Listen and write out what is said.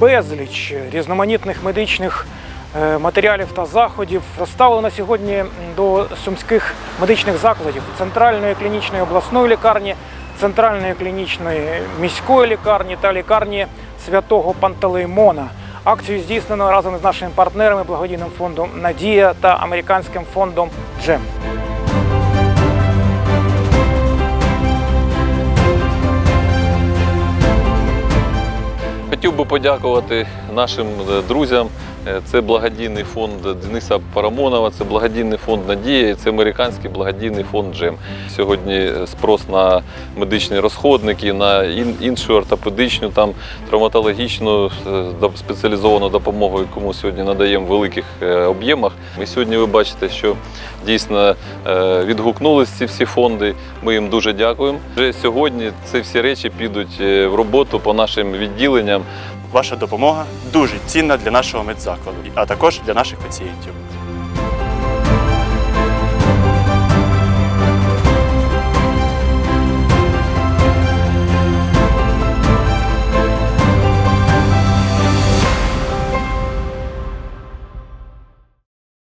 безліч різноманітних медичних е, матеріалів та заходів розставлено сьогодні до сумських медичних закладів центральної клінічної обласної лікарні, центральної клінічної міської лікарні та лікарні святого Пантелеймона. Акцію здійснено разом з нашими партнерами благодійним фондом Надія та американським фондом Джем. Хотів би подякувати нашим е, друзям. Е, Це благодійний фонд Дениса Парамонова, це благодійний фонд Надія, і це американський благодійний фонд Джем. Сьогодні спрос на медичні розходники, на іншу ортопедичну, там травматологічну е, спеціалізовану допомогу, яку ми сьогодні надаємо в великих е, об'ємах. І сьогодні ви бачите, що дійсно е, відгукнулись ці всі фонди. Ми їм дуже дякуємо. Вже сьогодні ці всі речі підуть е, в роботу по нашим відділенням. Ваша допомога дуже цінна для нашого медзакладу, а також для наших пацієнтів.